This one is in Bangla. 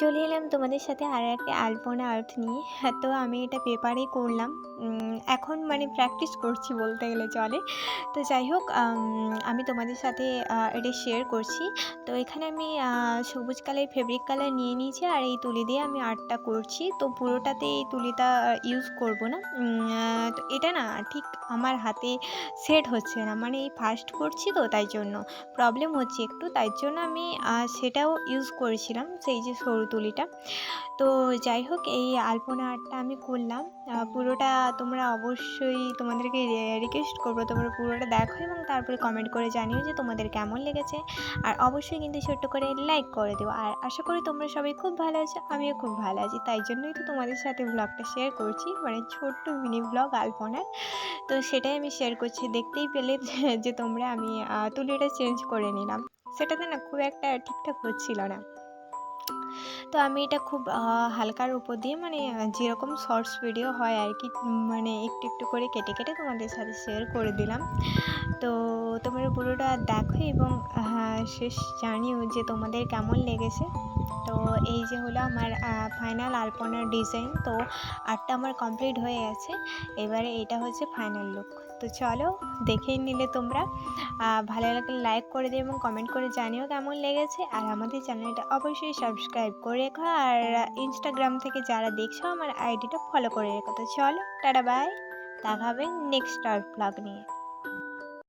চলে এলাম তোমাদের সাথে আর একটা আলপনা আর্ট নিয়ে। হ্যাঁ, তো আমি এটা পেপারেই করলাম। এখন মানে প্র্যাকটিস করছি বলতে গেলে চলে। তো যাই হোক আমি তোমাদের সাথে এটা শেয়ার করছি। তো এখানে আমি সবুজ কালার ফেব্রিক কালার নিয়ে নিয়েছি আর এই তুলি দিয়ে আমি আর্টটা করছি। তো পুরোটাতে এই তুলিটা ইউজ করব না। তো এটা না ঠিক আমার হাতে সেট হচ্ছে না। মানে এই ফার্স্ট করছি তো তাই জন্য। প্রবলেম হচ্ছে একটু তাই জন্য আমি সেটাও ইউজ করেছিলাম। সেই যে সরু তুলিটা। তো যাই হোক, এই আলপনা আর্টটা আমি করলাম। পুরোটা তোমরা অবশ্যই তোমাদেরকে রিকোয়েস্ট করব। তোমরা পুরোটা দেখো এবং তারপরে কমেন্ট করে জানিও যে তোমাদের কেমন লেগেছে। আর অবশ্যই কিন্তু ছোট্ট করে লাইক করে দিও। আর আশা করি তোমরা সবাই খুব ভালো আছো, আমিও খুব ভালো আছি। তাই জন্যই তো তোমাদের সাথে ব্লগটা শেয়ার করছি মানে ছোট্ট মিনি ব্লগ আলপনার তো সেটাই আমি শেয়ার করছি। দেখতেই পেলে যে তোমরা আমি তুলিটা চেঞ্জ করে নিলাম। সেটাতে না খুব একটা ঠিকঠাক হচ্ছিল না। তো আমি এটা খুব হালকার উপর দিয়ে মানে যেরকম শর্টস ভিডিও হয় আর কি মানে একটু একটু করে কেটে কেটে তোমাদের সাথে শেয়ার করে দিলাম। তো তোমরা পুরোটা দেখো এবং হ্যাঁ, শেষ জানিও যে তোমাদের কেমন লেগেছে। তো এই যে হলো আমার ফাইনাল আলপনার ডিজাইন তো আর্টটা আমার কমপ্লিট হয়ে গেছে। এবারে এটা হচ্ছে ফাইনাল লুক তো চলো, দেখেই নিলে তোমরা। ভালো লাগলে লাইক করে দিও এবং কমেন্ট করে জানিও কেমন লেগেছে। আর আমাদের চ্যানেলটা অবশ্যই সাবস্ক্রাইব করে রেখো। আর ইনস্টাগ্রাম থেকে যারা দেখছ, আমার আইডিটা ফলো করে রেখো। তো চলো, টাটা বাই দেখা হবে নেক্সট ব্লগ নিয়ে।